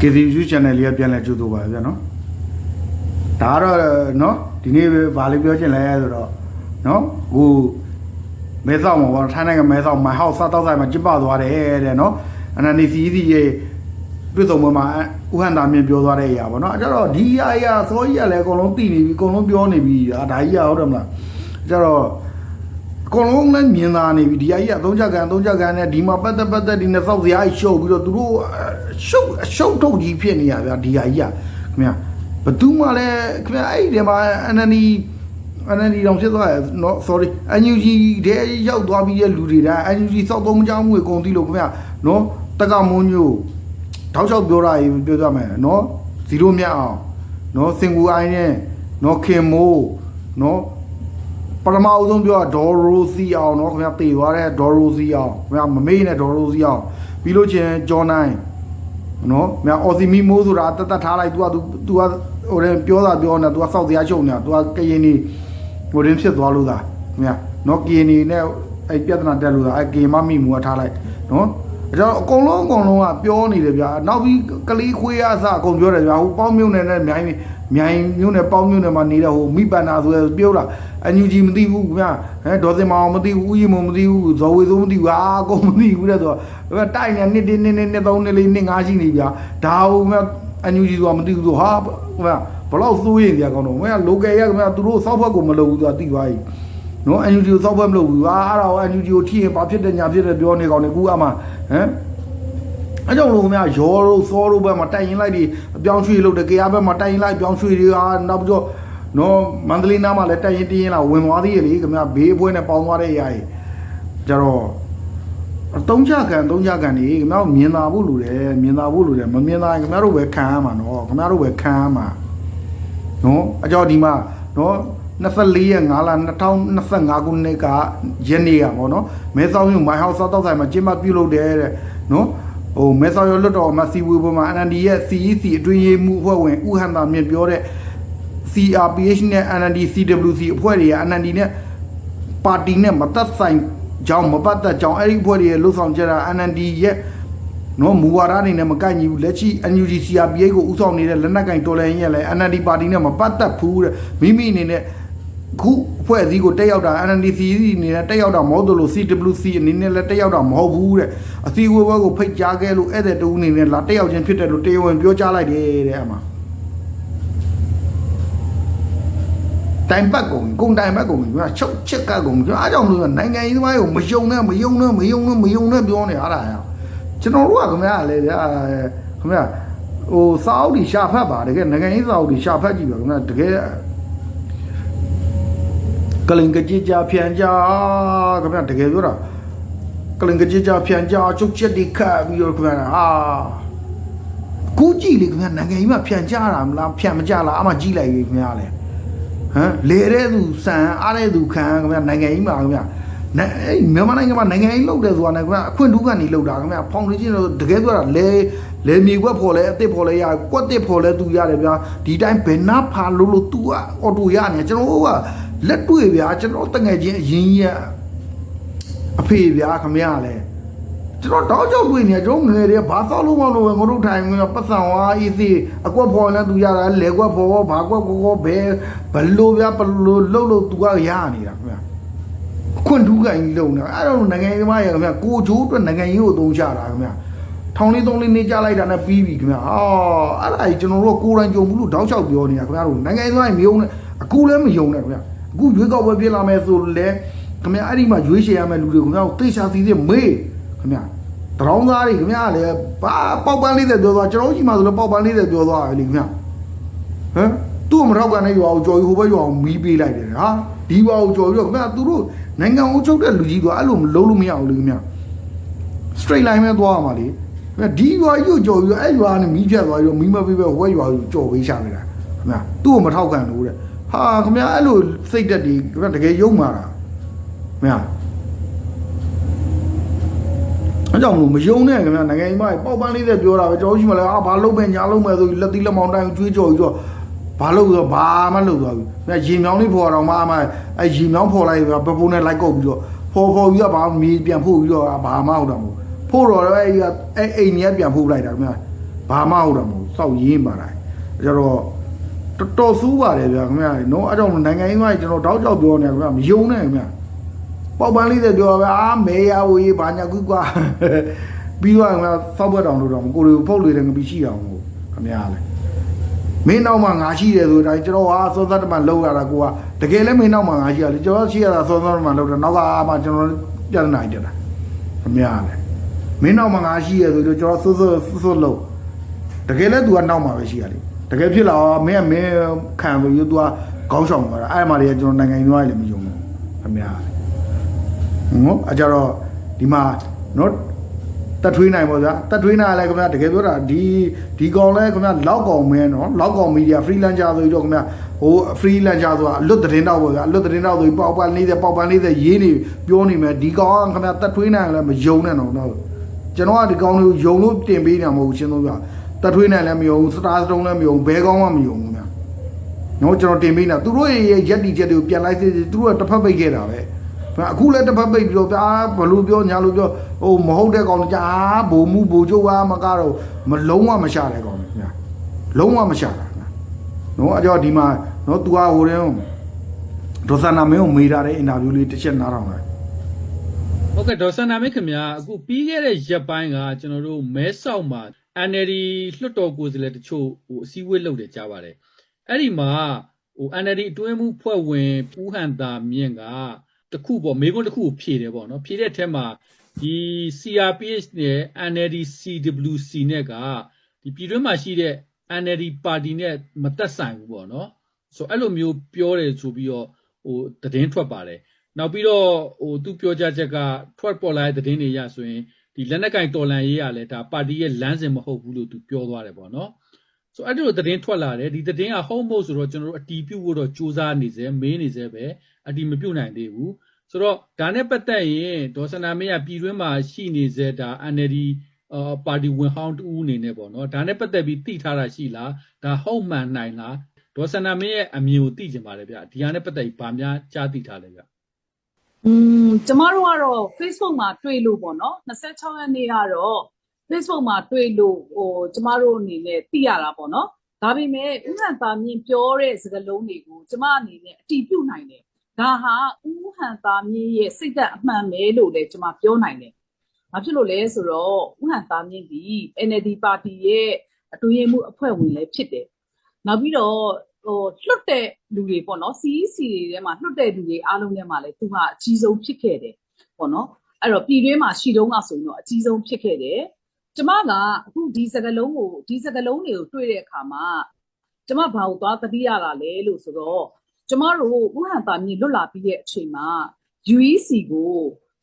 KTV channel လေးကပြန်လဲကြိုးတော့ပါဗျာနော်ဒါကတော့နော်ဒီနေ့ပဲဗာလေးပြောချင်လဲဆိုတော့နော်ဟိုမဲဆောက်မှာပေါ့ထိုင်းနိုင်ငံမဲဆောက် my house စားတော့ဆိုင်မှာကျင်းပသွားတယ်တဲ့နော်အနန္ဒီစီစီရဲ့ပြည်စုံပေါ်မှာဥဟန်တာမြင်ပြောသွားတဲ့အရာပေါ့နော်အဲ့တော့ဒီအရာအရာစောကြီးကလည်းအကုန်လုံးသိနေပြီအကုန်လုံးပြောနေပြီဒါဒါကြီးရဟုတ်တယ်မလားအဲ့တော့အကုန်လုံးလည်းမြင်သာနေပြီဒီအကြီးအသုံးချက်ကန်အသုံးချက်ကန်နဲ့ဒီမှာပတ်သက်ပတ်သက်ဒီနဲ့စောက်စရာကြီးရှုပ်ပြီးတော့သူတို့ ရှုပ်အရှုပ်ထုတ်ကြီးဖြစ်နေရဗျာဒီဟာကြီးอ่ะခင်ဗျာဘသူမှလည်းခင်ဗျာအဲ့ဒီတည်းမှာအနန္ဒီအနန္ဒီတော့ဖြစ်သွားရနော် sorry အန်ယူဂျီတဲရောက်သွားပြီးတဲ့လူတွေတိုင်းအန်ယူဂျီစောက်သုံးမကြောင်းမှုကိုကုန်သီးလို့ခင်ဗျာနော်တက္ကမွန်ညိုတောက်လျှောက်ပြောတာကြီးပြောကြမယ်နော်ဇီရိုမြတ်အောင်နော်စင်ကူအိုင်းနဲ့နော်ခင်မိုးနော်ပထမအဆုံးပြောတာဒေါ်ရိုစီအောင်နော်ခင်ဗျာတည်သွားတဲ့ဒေါ်ရိုစီအောင်ခင်ဗျာမမေ့နဲ့ဒေါ်ရိုစီအောင်ပြီးလို့ချင်းဂျွန်နိုင် เนาะခင်ဗျာအော်စီမီမိုးဆိုတာတတ်တတ်ထားလိုက် तू က तू तू ကဟိုရင်ပြောတာပြောနေ तू ကစောက်တရားချုပ်နေတာ तू ကကရင်နေဟိုရင်ဖြစ်သွားလို့သာခင်ဗျာเนาะကရင်နေနဲ့အဲ့ပြဿနာတက်လို့သာအဲ့ကေမမိမူကထားလိုက်เนาะအဲ့တော့အကုန်လုံးအကုန်လုံးကပြောနေတယ်ဗျာနောက်ပြီးကလေးခွေးရအစအကုန်ပြောတယ်ဗျာဟိုပေါင်းမြုံနဲ့နဲ့မြိုင်းမြိုင်းမြုံနဲ့ပေါင်းမြုံနဲ့မှာနေတဲ့ဟိုမိပန္နာဆိုရယ်ပြောတာအန်ယူဂျီမသိဘူးခင်ဗျာ ဟဲဒေါ်စင်မောင်မသိဘူးဦးရီမမသိဘူးဇော်ဝေစိုးမသိဘူးအာအကုန်မသိဘူးတဲ့ဆိုတော့တိုက်နေနှစ်တင်းနှစ်နှစ်နှစ်သုံးနှစ်လေးနှစ်ငါးရှိနေဗျာဒါဟိုခင်ဗျာအန်ယူဂျီဆိုတာမသိဘူးဆိုဟာခင်ဗျာဘလောက်စိုးရင်ကြာကောင်းတော့ခင်ဗျာလိုကယ်ရခင်ဗျာသူတို့စောက်ဖက်ကိုမလုပ်ဘူးသူကသိသွားပြီနော် NUG ကိုစောက်ဘက်မလုပ်ဘူးဟာအဲ့ဒါကို NUG ကိုထိရင်ဘာဖြစ်တယ်ညာဖြစ်တယ်ပြောနေကောင်းနေကူအမှဟမ်အဲ့ကြောင့်လို့ခင်ဗျာရောတို့စောတို့ဘက်မှာတိုက်ရင်လိုက်ဒီအပြောင်းရွှေ့လုပ်တယ်ကြားဘက်မှာတိုက်ရင်လိုက်ပြောင်းရွှေ့တွေဟာနောက်ပြီးတော့ နော်မန္တလေးနားမှာလည်းတိုက်ရင်တင်းရင်လာဝင်သွားသေးရလေခင်ဗျာဘေးအဖွဲနဲ့ပေါင်းသွားတဲ့အရာကြီးကြတော့အတုံးချခံအတုံးချခံနေခင်ဗျားတို့မြင်သာဖို့လိုတယ်မြင်သာဖို့လိုတယ်မမြင်သာရင်ခင်ဗျားတို့ပဲခံရမှာနော်ခင်ဗျားတို့ပဲခံရမှာနော်အကြောဒီမှာနော်24ရက်5လ2025ခုနှစ်ကရက်နေ့ကပေါ့နော်မဲဆောက်မြို့ My House စောက်ဆိုင်မှာကျင်းပပြုလုပ်တယ်တဲ့နော်ဟိုမဲဆောက်ရလွတ်တော်မှာစီဝေပေါ်မှာ NND ရဲ့ CEC အတွင်းရေးမှုအဖွဲ့ဝင်ဦးဟန်တာမြင့်ပြောတဲ့ CRPH နဲ့ NND CWC အဖွဲ့တွေက NND နဲ့ပါတီနဲ့မသက်ဆိုင်ကြောင်းမပတ်သက်ကြောင်းအဲ့ဒီအဖွဲ့တွေရဲ့လှုပ်ဆောင်ချက်တာ NND ရဲ့နော်မူဝါဒအနေနဲ့မကိုက်ညီဘူးလက်ရှိ NUG CRPH ကိုဥဆောင်နေတဲ့လက်နက်ကင်တော်လှန်ရေးရဲ့လည်း NND ပါတီနဲ့မပတ်သက်ဘူးတဲ့မိမိအနေနဲ့ခုအဖွဲ့အစည်းကိုတက်ရောက်တာ NNDC အနေနဲ့တက်ရောက်တာမဟုတ်သလို CWC အနေနဲ့လည်းတက်ရောက်တာမဟုတ်ဘူးတဲ့အစည်းအဝေးဘက်ကိုဖိတ်ကြားခဲ့လို့ဧည့်သည်တူအနေနဲ့လာတက်ရောက်ခြင်းဖြစ်တယ်လို့တရားဝင်ပြောကြားလိုက်တယ်တဲ့အမှ တိုင်ပတ်ကုန်ကုန်တိုင်ပတ်ကုန်ကချုပ်ချက်ကကုန်ကအားကြောင့်လို့နိုင်ငံရေးသမားကိုမယုံနဲ့မယုံနဲ့မယုံနဲ့မယုံနဲ့ပြောနေရတာရကျွန်တော်တို့ကခင်ဗျာလေဗျာခင်ဗျာဟိုစာအုပ်ဒီရှာဖတ်ပါတကယ်နိုင်ငံရေးစာအုပ်ဒီရှာဖတ်ကြည့်ပါခင်ဗျာတကယ်ကလင်ကကြကြဖြန်ကြခင်ဗျာတကယ်ပြောတာကလင်ကကြကြဖြန်ကြချုပ်ချက်ဒီခတ်ပြီးတော့ခင်ဗျာအာကိုကြည့်လေခင်ဗျာနိုင်ငံရေးမှာဖြန်ကြတာမလားဖြန်မကြလားအမှကြည့်လိုက်ပြီခင်ဗျာလေ ဟမ်လေတဲ့သူစံအားတဲ့သူခံခင်ဗျာနိုင်ငံကြီးမှာခင်ဗျာနိုင်အဲ့မြန်မာနိုင်ငံမှာနိုင်ငံကြီးလောက်တယ်ဆိုတာနဲ့ခင်ဗျာအခွင့်ထူးကနေလောက်တာခင်ဗျာဖောင်ဒေးရှင်းလို့တကယ်ဆိုတာလေလေမြေကွက်ဖော်လဲအစ်စ်ဖော်လဲရကွက်တစ်ဖော်လဲသူရတယ်ဗျာဒီတိုင်းဘယ်နာဖာလို့လို့ तू อ่ะအော်တိုရနေကျွန်တော်တို့ကလက်တွေ့ဗျာကျွန်တော်တငယ်ချင်းအရင်ကြီးအဖေဗျာခင်ဗျာလဲ ကျွန်တော်တောက်ကြောက်တွေ့နေကျွန်တော်ငယ်တွေကဘာသောလို့မလို့ပဲငါတို့ထိုင်ငါပတ်စံဝါအေးစီအကွက်ဖော်လဲသူရတာလေကွက်ဖော်ဘာကွက်ကိုကိုဘယ်ဘလို့ဗျာဘလို့လှုပ်လို့သူကရနေတာခင်ဗျာခွန့်ထူးကင်လုံနေတာအဲ့တော့နိုင်ငံရေးသမားရခင်ဗျာကိုချိုးအတွက်နိုင်ငံရေးကိုအသုံးချတာခင်ဗျာထောင်လေးသုံးလေးနေကြလိုက်တာနဲ့ပြီးပြီခင်ဗျာဟာအဲ့ဒါကြီးကျွန်တော်တို့ကကိုယ်တိုင်ကြုံဘူးလို့တောက်လျှောက်ပြောနေတာခင်ဗျာတို့နိုင်ငံရေးသမားမယုံနဲ့အခုလည်းမယုံနဲ့ခင်ဗျာအခုရွေးကောက်ပွဲဖြစ်လာမယ်ဆိုလဲခင်ဗျာအဲ့ဒီမှာရွေးချယ်ရမယ့်လူတွေခင်ဗျာကိုသိချာစီစစ်မေးခင်ဗျာ တရောင်းသားတွေခင်ဗျားလည်းဘာပေါက်ပန်းလေးတဲ့ပြောသွားကျွန်တော်ကြီးမှဆိုလည်းပေါက်ပန်းလေးတဲ့ပြောသွားတယ်လေခင်ဗျာဟမ်သူ့မထောက်ကနေရွာကိုကြော်ယူဟိုဘက်ရွာကိုမီးပေးလိုက်တယ်ဟာဒီရွာကိုကြော်ပြီးတော့ခင်ဗျာသူတို့နိုင်ငံအုပ်ချုပ်တဲ့လူကြီးတို့အဲ့လိုမလုံးလို့မရဘူးလေခင်ဗျာ straight line ပဲသွားရမှာလေခင်ဗျာဒီရွာကြီးကိုကြော်ပြီးတော့အဲ့ရွာနဲ့မီးဖြတ်သွားပြီးတော့မီးမပေးပဲဟိုဘက်ရွာကိုကြော်ပေးချနေတာခင်ဗျာသူ့ကိုမထောက်ခံလို့တဲ့ဟာခင်ဗျာအဲ့လိုစိတ်တက်ဒီခင်ဗျာတကယ်ယုံမာတာခင်ဗျာ အဲကြောင့်လို့မယုံနဲ့ခင်ဗျာနိုင်ငံကြီးမပေါက်ပန်းလေးတဲ့ပြောတာပဲကျွန်တော်ရှိမှလည်းအာဘာလုံးမဲ့ညာလုံးမဲ့ဆိုပြီးလက်သီးလက်မောင်းတိုင်းကျွေးကြော်ပြီးတော့ဘာလို့ဆိုတော့ဘာမှလုပ်သွားပြီ။မြရေမြောင်းလေးဖော်တော့မှအမအဲရေမြောင်းဖော်လိုက်ပြီးပပုံးနဲ့လိုက်ကုတ်ပြီးတော့ဖော်ဖော်ပြီးတော့ဘာမြေပြန်ဖို့ပြီးတော့ဘာမှဟုတ်တာမဟုတ်။ဖို့တော့အဲ့ဒီအဲအိမ်ကြီးပြန်ဖို့လိုက်တာခင်ဗျာ။ဘာမှဟုတ်တာမဟုတ်စောက်ရင်းပါတိုင်းကျတော့တော်တော်စူးပါတယ်ဗျာခင်ဗျာနော်အဲ့တော့နိုင်ငံရေးမှာကျွန်တော်တောက်ကြောက်ပြောနေခင်ဗျာမယုံနဲ့ခင်ဗျာ ပေါက်ပန်းလေးတွေပြောဗျာအာမေယာဝေးဘာညာကူကွာပြီးတော့ခင်ဗျာစောက်ဘက်တောင်လို့တော့ကိုရီဖုတ်လေတယ်ငပီရှိအောင်ကိုခင်ဗျာလေမင်းနောက်မှာငါရှိတယ်ဆိုတိုင်းကျွန်တော်ဟာစောသတ်တမန်လောက်ရတာကိုကတကယ်လည်းမင်းနောက်မှာငါရှိရလေကျွန်တော်ရှိရတာစောသတ်တမန်လောက်တယ်နောက်ကအာမကျွန်တော်ပြန်နိုင်ကြတာခင်ဗျာလေမင်းနောက်မှာငါရှိရဆိုတော့ကျွန်တော်စိုးစိုးစိုးစိုးလို့တကယ်လဲ तू ကနောက်မှာပဲရှိရတယ်တကယ်ဖြစ်လာတော့မင်းကမင်းခံလို့ तू ကကောင်းဆောင်သွားတာအဲ့မှာတွေကကျွန်တော်နိုင်ငံရေးသွားလည်းမယုံဘူးခင်ဗျာ နော်အကြတော့ဒီမှာနော်တက်ထွေးနိုင်ပါဗျာတက်ထွေးနိုင်လည်းခင်ဗျာတကယ်ပြောတာဒီဒီကောင်လဲခင်ဗျာလောက်ကောင်မင်းနော်လောက်ကောင်မီဒီယာ freelancer ဆိုပြီးတော့ခင်ဗျာဟို freelancer ဆိုတာအလွတ်သတင်းတော့ပေါ့ဗျာအလွတ်သတင်းတော့ဆိုပြီးပေါက်ပန်းလေးတဲ့ပေါက်ပန်းလေးတဲ့ရေးနေပြောနေမယ်ဒီကောင်ကခင်ဗျာတက်ထွေးနိုင်လည်းမယုံနဲ့တော့နော်ကျွန်တော်ကဒီကောင်လေးကိုယုံလို့တင်ပေးနေတာမဟုတ်ဘူးရှင်းသုံးပြတက်ထွေးနိုင်လည်းမယုံစတာစတုံးလည်းမယုံဘဲကောင်းမှမယုံဘူးဗျာနော်ကျွန်တော်တင်ပေးနေတာသူတို့ရဲ့ရက်တီချက်တွေကိုပြန်လိုက်သေးတယ်သူတို့ကတစ်ဖက်ပိတ်ခဲ့တာပဲ အခုလည်းတစ်ဖက်ပိတ်ပြီးတော့ဗျာဘလို့ပြောညာလို့ပြောဟိုမဟုတ်တဲ့ကောင်ကြာဘိုမှုဘိုချိုးအားမကတော့မလုံးဝမရှာတဲ့ကောင်ဗျာလုံးဝမရှာတာနော်အကြောဒီမှာနော် तू ဟာဟိုတဲ့ဒေါ်စနာမင်းကိုမေးထားတဲ့အင်တာဗျူးလေးတစ်ချက်နားထောင်လိုက်ဟုတ်ကဲ့ဒေါ်စန္ဒာမင်းခင်ဗျာအခုပြီးခဲ့တဲ့ရက်ပိုင်းကကျွန်တော်တို့မဲဆောက်မှာ NLD လွှတ်တော်ကိုယ်စားလှယ်တချို့ဟိုအစည်းအဝေးလုပ်တယ်ကြားပါတယ်အဲ့ဒီမှာဟို NLD အတွင်းမှုဖွဲ့ဝင်ဦးဟန်တာမြင့်က တခုပေါ့မေကွန်းတခုကိုဖြည့်တယ်ပေါ့နော်ဖြည့်တဲ့အထက်မှာဒီ CRPH နဲ့ NLD CWC နဲ့ကဒီပြည်တွင်းမှာရှိတဲ့ NLD ပါတီနဲ့မသက်ဆိုင်ဘူးပေါ့နော်ဆိုအဲ့လိုမျိုးပြောတယ်ဆိုပြီးတော့ဟိုသတင်းထွက်ပါတယ်နောက်ပြီးတော့ဟိုသူပြောကြချက်ကထွက်ပေါ်လာတဲ့သတင်းတွေရဆိုရင်ဒီလက်နက်ကင်တော်လန်ရေးရလဲဒါပါတီရဲ့လမ်းစဉ်မဟုတ်ဘူးလို့သူပြောသွားတယ်ပေါ့နော် ဆိုအဲ့ဒီလိုသတင်းထွက်လာတယ်ဒီသတင်းကဟုတ်မဟုတ်ဆိုတော့ကျွန်တော်တို့အတီးပြုတ်ဖို့တော့စူးစမ်းနေစေမေးနေစေပဲအတီးမပြုတ်နိုင်သေးဘူးဆိုတော့ဒါနဲ့ပတ်သက်ရင်ဒေါ်စနာမင်းကပြည်တွင်းမှာရှိနေစေဒါ NLD အာပါတီဝင်ဟောင်းတူအနေနဲ့ပေါ့နော်ဒါနဲ့ပတ်သက်ပြီးသိထားတာရှိလားဒါဟုတ်မှန်နိုင်လားဒေါ်စနာမင်းရဲ့အမြင်ကိုသိချင်ပါတယ်ဗျဒီဟာနဲ့ပတ်သက်ပြီးဗာများကြားသိထားလဲဗျอืมကျမတို့ကတော့ Facebook မှာတွေ့လို့ပေါ့နော်26ရက်နေ့ကတော့ Facebook မှာတွေ့လို့ဟိုကျမတို့အနေနဲ့သိရတာပေါ့နော်ဒါပေမဲ့ဥဟန်တာမြင့်ပြောတဲ့စကားလုံးတွေကိုကျမအနေနဲ့အတီးပြုတ်နိုင်တယ်ဒါဟာဥဟန်တာမြင့်ရဲ့စိတ်သက်အမှန်ပဲလို့လည်းကျမပြောနိုင်တယ်ဘာဖြစ်လို့လဲဆိုတော့ဥဟန်တာမြင့်ဒီ NLD ပါတီရဲ့အတွင်းရေးမှုအဖွဲ့ဝင်လည်းဖြစ်တယ်နောက်ပြီးတော့ဟိုလွတ်တဲ့လူတွေပေါ့နော် CEC တွေထဲမှာလွတ်တဲ့လူတွေအားလုံးထဲမှာလည်းသူကအကြီးဆုံးဖြစ်ခဲ့တယ်ပေါ့နော်အဲ့တော့ပြည်တွင်းမှာရှိတုံးကဆိုရင်တော့အကြီးဆုံးဖြစ်ခဲ့တယ် ကျမကအခုဒီစကလုံးကိုဒီစကလုံးတွေကိုတွေ့တဲ့အခါမှာကျမဘာကိုသွားသတိရတာလဲလို့ဆိုတော့ကျမတို့ဥဟန်တာမြေလွတ်လာပြီးတဲ့အချိန်မှာ UEC ကို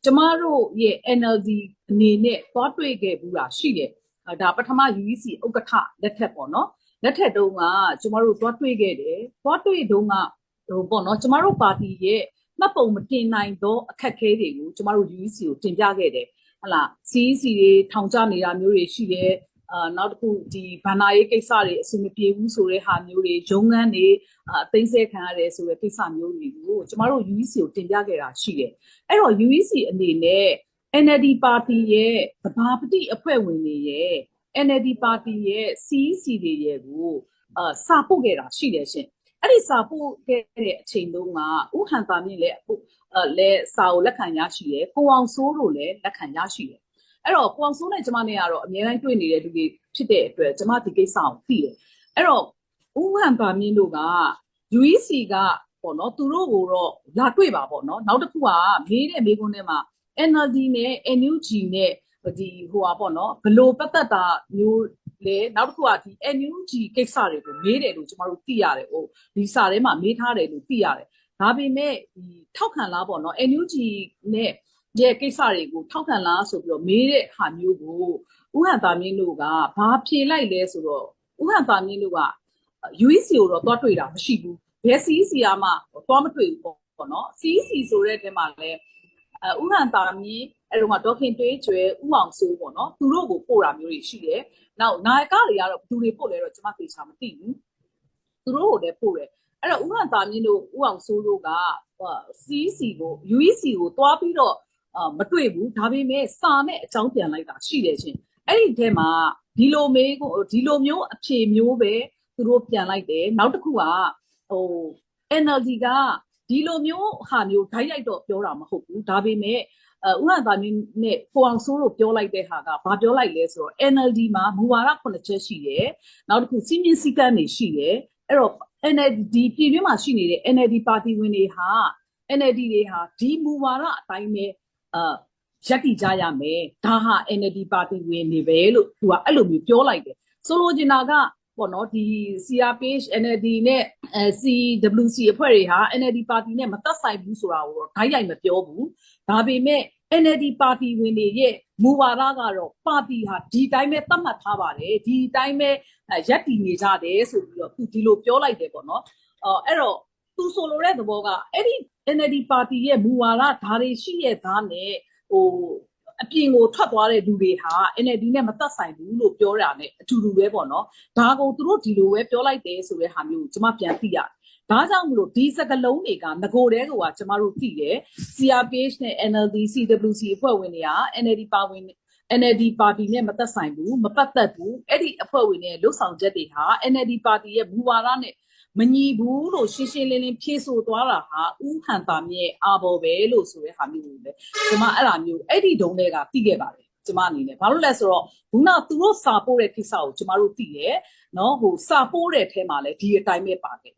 ကျမတို့ရဲ့ NLD အနေနဲ့သွားတွေ့ခဲ့ဘူးတာရှိတယ်အဲဒါပထမ UEC ဥက္ကဋ္ဌလက်ထက်ပေါ့နော်လက်ထက်တုန်းကကျမတို့သွားတွေ့ခဲ့တယ်သွားတွေ့တုန်းကဟိုပေါ့နော်ကျမတို့ပါတီရဲ့မှတ်ပုံမတင်နိုင်သောအခက်အခဲတွေကိုကျမတို့ UEC ကိုတင်ပြခဲ့တယ် ဟလာ CEC တွေထောင်ချနေတာမျိုးတွေရှိတယ်အာနောက်တစ်ခုဒီဗန္နာရေးကိစ္စတွေအဆင်မပြေဘူးဆိုတဲ့ဟာမျိုးတွေရုံးခန်းတွေအသိမ်းဆဲခံရတယ်ဆိုတဲ့ကိစ္စမျိုးတွေကိုကျမတို့ UEC ကိုတင်ပြခဲ့တာရှိတယ်အဲ့တော့ UEC အနေနဲ့ NLD ပါတီရဲ့ဗဘာပတိအဖွဲ့ဝင်တွေရဲ့ NLD ပါတီရဲ့ CEC တွေရဲ့ကိုအာစာပို့ခဲ့တာရှိတယ်ရှင် အဲ့ဒီစာပို့ခဲ့တဲ့အချိန်တုန်းကဥဟန်တာမြင့်လည်းအခုအဲလဲစာကိုလက်ခံရရှိတယ်ကိုအောင်စိုးတို့လည်းလက်ခံရရှိတယ်အဲ့တော့ကိုအောင်စိုးနဲ့ကျမနဲ့ကတော့အများတိုင်းတွေ့နေတဲ့လူတွေဖြစ်တဲ့အတွက်ကျမဒီကိစ္စကိုသိတယ်အဲ့တော့ဥဟန်တာမြင့်တို့က UEC ကပေါ့နော်သူတို့ကိုတော့လာတွေ့ပါပေါ့နော်နောက်တစ်ခုကမေးတဲ့မေးခွန်းထဲမှာ NLD နဲ့ NUG နဲ့ဒီဟိုပါပေါ့နော်ဘလို့ပတ်သက်တာမျိုး လေနောက်တစ်ခုကဒီ NUG ကိစ္စတွေကိုမေးတယ်လို့ကျမတို့သိရတယ်ဟိုဒီစာထဲမှာမေးထားတယ်လို့သိရတယ်ဒါပေမဲ့ဒီထောက်ခံလားပေါ့နော် NUG နဲ့ရဲ့ကိစ္စတွေကိုထောက်ခံလားဆိုပြီးတော့မေးတဲ့ဟာမျိုးကိုဥဟန်တာမြင့်တို့ကဘာဖြေလိုက်လဲဆိုတော့ဥဟန်တာမြင့်တို့က UEC ကိုတော့တွားတွေ့တာမရှိဘူးဘယ် CEC ကမှတွားမတွေ့ဘူးပေါ့နော် CEC ဆိုတဲ့အဲမှာလည်းအဲဥဟန်တာမြင့်အဲတော့ကဒေါခင်တွေးကျွဲဥအောင်စိုးပေါ့နော်သူတို့ကိုပို့တာမျိုးတွေရှိတယ် နောက်နိုင်ကတွေကတော့ဘယ်သူတွေပို့လဲတော့ကျွန်မသေချာမသိဘူးသူတို့ကိုလည်းပို့တယ်အဲ့တော့ဥဟန်တာမြင့်တို့ဥအောင်စိုးတို့က CEC ကို UEC ကိုတွားပြီးတော့အာမတွေ့ဘူးဒါပေမဲ့စာနဲ့အကြောင်းပြန်လိုက်တာရှိတယ်ချင်းအဲ့ဒီထဲမှာဒီလိုမေးကိုဒီလိုမျိုးအဖြေမျိုးပဲသူတို့ပြန်လိုက်တယ်နောက်တစ်ခုကဟို NLD ကဒီလိုမျိုးဟာမျိုးဓာတ်ရိုက်တော့ပြောတာမဟုတ်ဘူးဒါပေမဲ့ အဲဥဟန်သားနဲ့ကိုအောင်ဆိုးလို့ပြောလိုက်တဲ့ဟာကဘာပြောလိုက်လဲဆိုတော့ NLD မှာမူဝါဒ9ချက်ရှိတယ်နောက်တစ်ခုစီမင်းစည်းကမ်းတွေရှိတယ်အဲ့တော့ NLD ပြည်တွင်းမှာရှိနေတဲ့ NLD ပါတီဝင်တွေဟာ NLD တွေဟာဒီမူဝါဒအတိုင်းပဲအာရက်တည်ကြရမယ်ဒါဟာ NLD ပါတီဝင်တွေပဲလို့သူကအဲ့လိုမျိုးပြောလိုက်တယ်ဆိုလိုချင်တာက ပေါ့နော်ဒီ CRPH NLD နဲ့အဲ CWC အဖွဲ့တွေဟာ NLD ပါတီနဲ့မသက်ဆိုင်ဘူးဆိုတာကိုတော့ဓာတ်ရိုက်မပြောဘူးဒါပေမဲ့ NLD ပါတီဝင်တွေရဲ့မူဝါဒကတော့ပါတီဟာဒီတိုင်းပဲသတ်မှတ်ထားပါတယ်ဒီတိုင်းပဲအဲရက်တည်နေကြတယ်ဆိုပြီးတော့သူဒီလိုပြောလိုက်တယ်ပေါ့နော်အော်အဲ့တော့သူဆိုလိုတဲ့သဘောကအဲ့ဒီ NLD ပါတီရဲ့မူဝါဒဓာတ်တွေရှိရဲ့သားနဲ့ဟို အပြင်ကိုထွက်သွားတဲ့လူတွေဟာ NLD နဲ့မသက်ဆိုင်ဘူးလို့ပြောတာ ਨੇ အတူတူပဲပေါ့နော်ဒါကိုသူတို့ဒီလိုပဲပြောလိုက်တယ်ဆိုတဲ့ဟာမျိုးကိုကျွန်မပြန်သိရတယ်ဒါကြောင့်မလို့ဒီစကလုံးတွေကငကိုတဲကွာကျမတို့သိတယ် CRPH နဲ့ NLD CWC အဖွဲ့ဝင်တွေက NLD ပါဝင် NLD ပါတီနဲ့မသက်ဆိုင်ဘူးမပတ်သက်ဘူးအဲ့ဒီအဖွဲ့ဝင်တွေလှုပ်ဆောင်ချက်တွေဟာ NLD ပါတီရဲ့ဘူဝါဒနဲ့ မညီဘူးလို့ရှင်းရှင်းလင်းလင်းဖြေဆိုသွားတာဟာဥဟန်တာမြရဲ့အာဘော်ပဲလို့ဆိုတဲ့ဟာမျိုးကိုလေကျွန်မအဲ့ဒါမျိုးအဲ့ဒီဒုံတွေကသိခဲ့ပါတယ်ကျွန်မအနေနဲ့ဘာလို့လဲဆိုတော့ခုနသူတို့စာပို့တဲ့ကိစ္စကိုကျွန်မတို့သိတယ်နော်ဟိုစာပို့တဲ့အထဲမှာလည်းဒီအတိုင်းပဲပါတယ်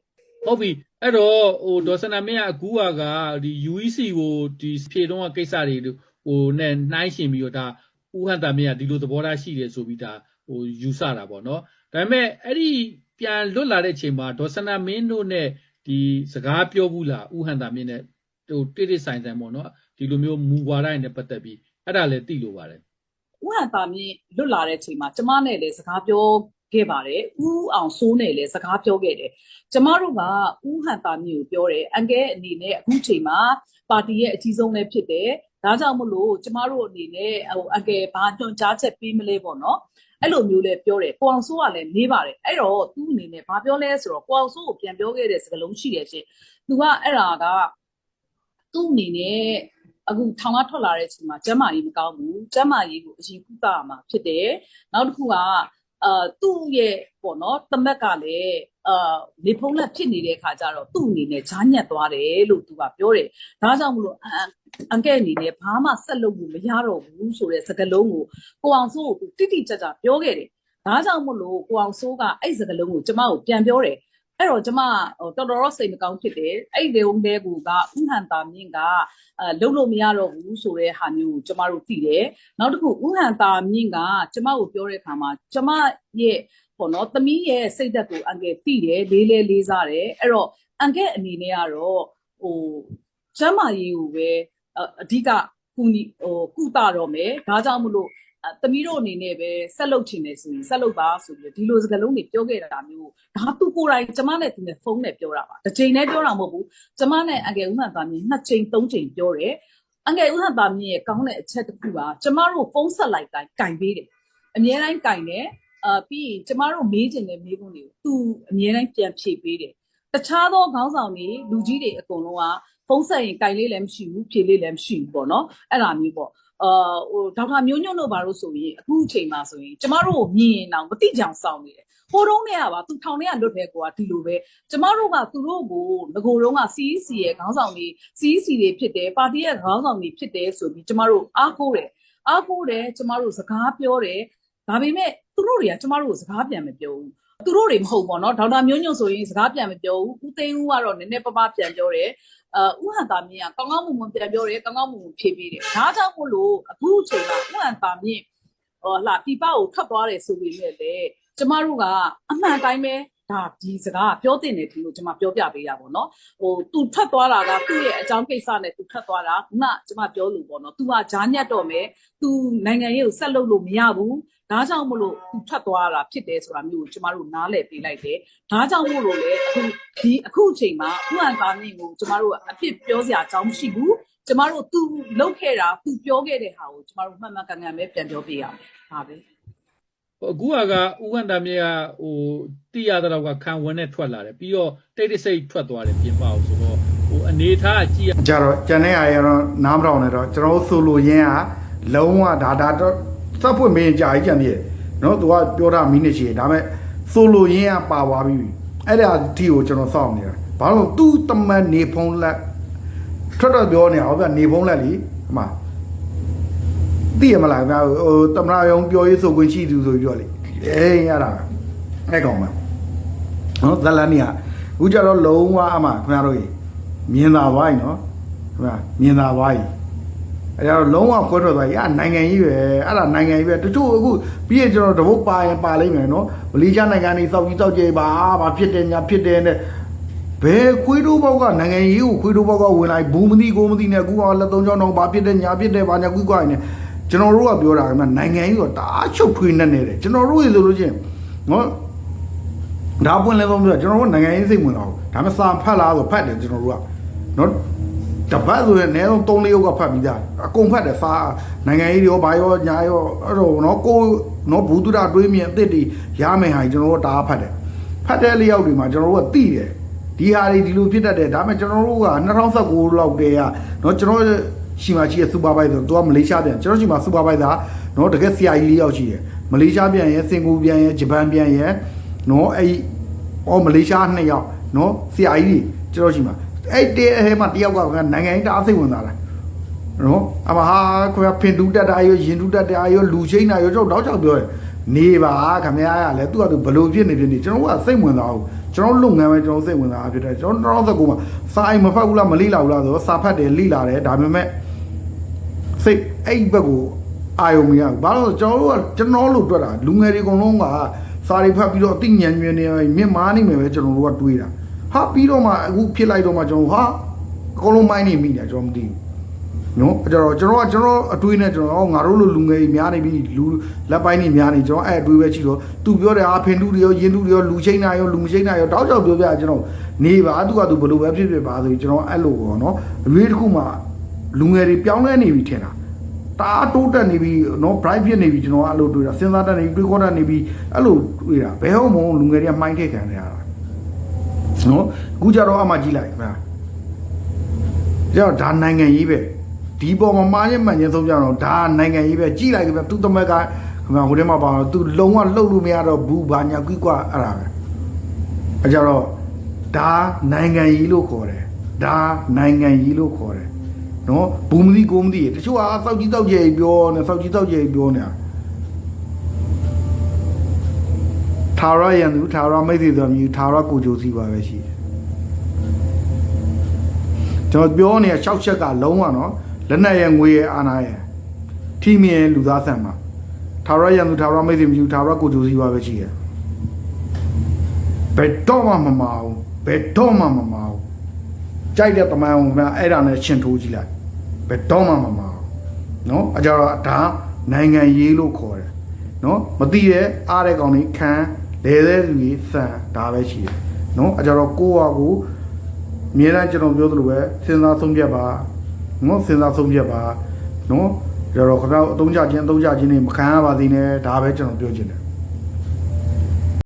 ဟုတ်ပြီအဲ့တော့ဟိုဒေါ်စနာမင်းကအခုကကဒီ UEC ကိုဒီဖြေတော့ကကိစ္စတွေဟိုနဲ့နှိုင်းရှင်ပြီးတော့ဒါဥဟန်တာမင်းကဒီလိုသဘောထားရှိတယ်ဆိုပြီးဒါဟိုယူဆတာပေါ့နော်ဒါပေမဲ့အဲ့ဒီ ပြန်လွတ်လာတဲ့အချိန်မှာဒေါ်စနာမင်းတို့နဲ့ဒီစကားပြောဘူးလားဥဟန်တာမင်းနဲ့ဟိုတိတိဆိုင်ဆိုင်ပေါ့နော်ဒီလိုမျိုးမူဝါဒတွေနဲ့ပတ်သက်ပြီးအဲ့ဒါလည်းသိလို့ပါတယ်ဥဟန်တာမြင့်လွတ်လာတဲ့အချိန်မှာကျမနဲ့လည်းစကားပြောခဲ့ပါတယ်ဥအောင်စိုးနဲ့လည်းစကားပြောခဲ့တယ်ကျမတို့ကဥဟန်တာမြင့်ကိုပြောတယ်အန်ကဲအနေနဲ့အခုချိန်မှာပါတီရဲ့အကြီးဆုံးလည်းဖြစ်တယ်ဒါကြောင့်မလို့ကျမတို့အနေနဲ့ဟိုအန်ကဲဘာညွှန်ကြားချက်ပေးမလဲပေါ့နော် အဲ့လိုမျိုးလည်းပြောတယ်ကိုအောင်စိုးကလည်းနေပါတယ်အဲ့တော့သူ့အနေနဲ့ဘာပြောလဲဆိုတော့ကိုအောင်စိုးကိုပြန်ပြောခဲ့တဲ့စကားလုံးရှိတယ်ရှင်သူကအဲ့ဒါကသူ့အနေနဲ့အခုထောင်ကထွက်လာတဲ့အချိန်မှာကျမ်းမာရေးမကောင်းဘူးကျမ်းမာရေးကိုအရင်ကုသရမှာဖြစ်တယ်နောက်တစ်ခုကအာသူ့ရဲ့ပေါ့နော်တမက်ကလည်း အာလေဖုံးလက်ဖြစ်နေတဲ့အခါကျတော့သူ့အနေနဲ့ဈာညက်သွားတယ်လို့သူကပြောတယ်ဒါကြောင့်မလို့အန်အန်ကဲအနေနဲ့ဘာမှဆက်လုပ်လို့မရတော့ဘူးဆိုတဲ့စကားလုံးကိုကိုအောင်စိုးကိုတိတိကျကျပြောခဲ့တယ်ဒါကြောင့်မလို့ကိုအောင်စိုးကအဲ့စကားလုံးကိုကျမကိုပြန်ပြောတယ်အဲ့တော့ကျမဟိုတော်တော်တော့စိတ်မကောင်းဖြစ်တယ်အဲ့ဒီုံတဲ့ကူကဥဟန်တာမြင့်ကအဲလုံလို့မရတော့ဘူးဆိုတဲ့ဟာမျိုးကိုကျမတို့သိတယ်။နောက်တစ်ခုဥဟန်တာမြင့်ကကျမကိုပြောတဲ့အခါမှာကျမရဲ့ ပေါ့နော်သမီးရဲ့စိတ်သက်ကိုအန်ကယ်သိတယ်လေးလေးလေးစားတယ်။အဲ့တော့အန်ကယ်အနေနဲ့ကတော့ဟိုကျမရေးကိုပဲအအဓိကကူညီဟိုကုသတော့မယ်။ဒါကြောင့်မလို့အဲသမီးတို့အနေနဲ့ပဲဆက်လုပ်ချင်တယ်ဆိုရင်ဆက်လုပ်ပါဆိုပြီးတော့ဒီလိုစကားလုံးတွေပြောခဲ့တာမျိုးဒါသူကိုယ်တိုင်ကျမနဲ့သူနဲ့ဖုန်းနဲ့ပြောတာပါတစ်ချိန်နဲ့ပြောတာမဟုတ်ဘူးကျမနဲ့အငယ်ဦးဟန်သားမြင့်နှစ်ချိန်သုံးချိန်ပြောတယ်အငယ်ဦးဟန်သားမြင့်ရဲ့ကောင်းတဲ့အချက်တစ်ခုကကျမတို့ဖုန်းဆက်လိုက်တိုင်းကင်ပေးတယ်အများတိုင်းကင်တယ် အာပြီးရင်ကျမတို့မေးချင်တဲ့မေးခွန်းတွေကိုသူအများတိုင်းပြန်ဖြေပေးတယ်တခြားသောခေါင်းဆောင်တွေလူကြီးတွေအကုန်လုံးကဖုန်းဆက်ရင်ကင်လေးလည်းမရှိဘူးဖြေလေးလည်းမရှိဘူးပေါ့နော်အဲ့ဒါမျိုးပေါ့အာဟိုဒေါက်တာမျိုးညွန့်တို့ဘာလို့ဆိုရင်အခုအချိန်မှာဆိုရင်ကျမတို့ကိုမြင်ရင်တော့မတိကြအောင်စောင့်နေတယ်ဟိုတုန်းကပါသူထောင်ထဲကလွတ်တဲ့ကွာဒီလိုပဲကျမတို့ကသူတို့ကိုငကိုတုန်းက CEC ရဲ့ခေါင်းဆောင်တွေ CEC တွေဖြစ်တယ်ပါတီရဲ့ခေါင်းဆောင်တွေဖြစ်တယ်ဆိုပြီးကျမတို့အားကိုးတယ်အားကိုးတယ်ကျမတို့စကားပြောတယ် ဒါပေမဲ့သူတို့တွေကကျမတို့ကိုစကားပြန်မပြောဘူးသူတို့တွေမဟုတ်ပေါ့နော်ဒေါက်တာမျိုးညွန့်ဆိုရင်စကားပြန်မပြောဘူးဦးသိန်းဦးကတော့နည်းနည်းပပပြန်ပြောတယ်အာဥဟန်တာမြင့်ကကောင်းကောင်းမွန်မွန်ပြန်ပြောတယ်ကောင်းကောင်းမွန်မွန်ဖြေပေးတယ်ဒါကြောင့်မို့လို့အခုအချိန်မှာဥဟန်တာမြင့်ဟောလာပြပကိုထွက်သွားတယ်ဆိုပေမဲ့လေကျမတို့ကအမှန်တိုင်းပဲဒါဒီစကားကပြောတင်တယ်ဒီလိုကျမပြောပြပေးတာပေါ့နော်ဟိုသူထွက်သွားတာကသူ့ရဲ့အကြောင်းကိစ္စနဲ့သူထွက်သွားတာခုနကျမပြောလို့ပေါ့နော်သူကဂျားညက်တော့မယ်သူနိုင်ငံရေးကိုဆက်လုပ်လို့မရဘူး ဒါကြောင့်မလို့သူထွက်သွားတာဖြစ်တယ်ဆိုတာမျိုးကိုကျမတို့နားလည်ပေးလိုက်တယ်ဒါကြောင့်မို့လို့လေအခုဒီအခုအချိန်မှာဥဟန်တာမြင့်ကိုကျမတို့ကအဖြစ်ပြောစရာအကြောင်းမရှိဘူးကျမတို့သူလုပ်ခဲ့တာသူပြောခဲ့တဲ့ဟာကိုကျမတို့မှန်မှန်ကန်ကန်ပဲပြန်ပြောပြရမယ်ဒါပဲအခုကကဥက္ကန္တာမြေကဟိုတိရတဲ့တော့ကခံဝင်နဲ့ထွက်လာတယ်ပြီးတော့တိတ်တိတ်ဆိတ်ထွက်သွားတယ်ပြင်ပအောင်ဆိုတော့ဟိုအနေထားကြည့်ရကြတော့ကျန်တဲ့အားရတော့နားမတော်နဲ့တော့ကျွန်တော်တို့ဆိုလိုရင်းကလုံးဝဒါဒါတော့ စပ်ဖွင့်မင်းကြာကြီးကြံပြည့်နော်သူကပြောတာမိနစ်ရှိတယ်ဒါပေမဲ့ဆိုလိုရင်းကပါသွားပြီအဲ့ဒါအထိကိုကျွန်တော်စောင့်နေတာဘာလို့သူ့တမန်နေဖုံးလက်ထွက်တော့ပြောနေတာဟောဗျနေဖုံးလက်လीအမသိရမလားခင်ဗျာဟိုတမနာယုံပြောရေးဆိုခွင့်ရှိသူဆိုပြီးတော့လေအေးရတာအဲ့ကောင်မနော်ဇလန်နီကအခုကျတော့လုံးဝအမခင်ဗျားတို့ကြီးမြင်သာသွားပြီနော်ခင်ဗျာမြင်သာသွားပြီ အဲ့တော့လုံးဝခွဲထွက်သွားရနိုင်ငံကြီးပဲအဲ့ဒါနိုင်ငံကြီးပဲတချို့အခုပြီးရင်ကျွန်တော်တပုတ်ပါရင်ပါလိမ့်မယ်နော်မလေးရှားနိုင်ငံနေစောက်ကြီးစောက်ကြဲပါဘာဖြစ်တယ်ညာဖြစ်တယ်နဲ့ဘယ်ခွေးတိုးဘောက်ကနိုင်ငံကြီးကိုခွေးတိုးဘောက်ကဝင်လိုက်ဘူးမသိကိုမသိနဲ့အခုကလက်သုံးချောင်းတော့ဘာဖြစ်တယ်ညာဖြစ်တယ်ဘာညာကွီးကွာနေကျွန်တော်တို့ကပြောတာကနိုင်ငံကြီးကတအားချုပ်ထွေးနေနေတယ်ကျွန်တော်တို့ရေဆိုလို့ချင်းနော်ဒါပွင့်လဲဆုံးပြောကျွန်တော်တို့နိုင်ငံရေးစိတ်ဝင်တော့ဒါမှစာဖတ်လားဆိုဖတ်တယ်ကျွန်တော်တို့ကနော် တပတ်ဆိုရင်အနည်းဆုံး3လေးယောက်ကဖတ်ပြီးသားအကုန်ဖတ်တယ်စာနိုင်ငံရေးတွေရောဘာရောညာရောအဲ့တော့နော်ကိုနော်ဘူးတုဒတွေးမြင်အစ်စ်တွေရမယ်ဟာကျွန်တော်တို့တအားဖတ်တယ်ဖတ်တဲ့လေးယောက်တွေမှာကျွန်တော်တို့ကသိတယ်ဒီဟာတွေဒီလိုဖြစ်တတ်တယ်ဒါပေမဲ့ကျွန်တော်တို့က2019လောက်တည်းကနော်ကျွန်တော်ရှိမှရှိတဲ့စူပါဗိုက်ဇာသူကမလေးရှားပြန်ကျွန်တော်ရှိမှစူပါဗိုက်ဇာနော်တကယ်ဆရာကြီးလေးယောက်ရှိတယ်မလေးရှားပြန်ရဲစင်ကာပူပြန်ရဲဂျပန်ပြန်ရဲနော်အဲ့အော်မလေးရှားနှစ်ယောက်နော်ဆရာကြီးတွေကျွန်တော်ရှိမှ အဲ့တဲအဲမှာတယောက်ကနိုင်ငံရေးတအားစိတ်ဝင်စားတာနော်အမဟာခွဲဖင်တူတက်တာရောရင်တူတက်တာရောလူချင်းတာရောကျွန်တော်တော့ချောက်ပြောတယ်နေပါခမရရလဲသူကသူဘလို့ဖြစ်နေဖြစ်နေကျွန်တော်ကစိတ်ဝင်စားဘူးကျွန်တော်လုပ်ငန်းပဲကျွန်တော်စိတ်ဝင်စားဖြစ်တယ်ကျွန်တော်တော့19မှာစာအိမ်မဖတ်ဘူးလားမလိလာဘူးလားဆိုတော့စာဖတ်တယ်လိလာတယ်ဒါပေမဲ့စိတ်အဲ့ဘက်ကိုအာယုံမရဘူးဘာလို့လဲဆိုကျွန်တော်တို့ကကျွန်တော်လို့တွက်တာလူငယ်တွေအကုန်လုံးကစာတွေဖတ်ပြီးတော့အသိဉာဏ်မြင်နေမြင့်မားနေမယ်ပဲကျွန်တော်တို့ကတွေးတာ ဟာပြီးတော့မှအခုဖြစ်လိုက်တော့မှကျွန်တော်ဟာအကုန်လုံးမိုင်းနေမိတယ်ကျွန်တော်မသိဘူးနော်အဲ့တော့ကျွန်တော်ကကျွန်တော်အတွေးနဲ့ကျွန်တော်ငါတို့လိုလူငယ်ကြီးများနေပြီလူလက်ပိုင်းကြီးများနေကျွန်တော်အဲ့အတွေးပဲရှိတော့သူပြောတယ်အာဖင်တူတွေရောရင်တူတွေရောလူချင်းနာရောလူမချင်းနာရောတောက်ချောက်ပြောပြကျွန်တော်နေပါသူကသူဘယ်လိုပဲဖြစ်ဖြစ်ပါဆိုပြီးကျွန်တော်အဲ့လိုပေါ့နော်အရွေးတစ်ခုမှလူငယ်တွေပြောင်းလဲနေပြီထင်တာတအားတိုးတက်နေပြီနော် bright ဖြစ်နေပြီကျွန်တော်အဲ့လိုတွေးတာစဉ်းစားတတ်နေပြီတွေးခေါ်တတ်နေပြီအဲ့လိုတွေးတာဘယ်ဟုတ်မဟုတ်လူငယ်တွေကမှိုင်းထည့်ခံနေရတာ နော်အခုကြတော့အမှကြီးလိုက်ခင်ဗျာကျတော့ဒါနိုင်ငံရေးပဲဒီပေါ်မှာမားရင်မှန်ရင်ဆုံးကြတော့ဒါနိုင်ငံရေးပဲကြည်လိုက်ကြပဲသူတမက်ကခင်ဗျာဟိုထဲမှာပါတော့သူလုံးဝလှုပ်လို့မရတော့ဘူးဘာညာကွီးကွာအဲ့ဒါပဲအဲကြတော့ဒါနိုင်ငံရေးလို့ခေါ်တယ်ဒါနိုင်ငံရေးလို့ခေါ်တယ်နော်ဘူမသိကိုမသိတချို့ဟာစောက်ကြီးတောက်ကြဲပြောနေစောက်ကြီးတောက်ကြဲပြောနေတာ ထာဝရယံသူထာဝရမိတ်ဆွေတော်မြူထာဝရကိုကြိုးစီပါပဲရှိတယ်ကျွန်တော်ပြောနေတဲ့၆ချက်ကလုံးဝနော်လက်နက်ရဲ့ငွေရဲ့အာဏာရဲ့ထိမြင်လူသားဆန်မှာထာဝရရန်သူထာဝရမိတ်ဆွေမြူထာဝရကိုကြိုးစီးပါပဲရှိရဲ့ဘယ်တော့မှမမအောင်ဘယ်တော့မှမမအောင်ကြိုက်တဲ့တမန်အောင်ခင်ဗျာအဲ့ဒါနဲ့ရှင်ထိုးကြည့်လိုက်ဘယ်တော့မှမမအောင်နော်အကြတော့ဒါနိုင်ငံရေးလို့ခေါ်တယ်နော်မသိရဲ့အားတဲ့ကောင်လေးခံ လဲတဲ့လူကြီးဆန်ဒါပဲရှိတယ်နော်အကြတော့ကိုယ့်ဟာကိုယ်အမြဲတမ်းကျွန်တော်ပြောသလိုပဲစဉ်းစားဆုံးဖြတ်ပါနော်စဉ်းစားဆုံးဖြတ်ပါနော်ကြတော့ခင်ဗျားတို့အသုံးချခြင်းအသုံးချခြင်းတွေမခံရပါသေးနဲ့ဒါပဲကျွန်တော်ပြောချင်တယ်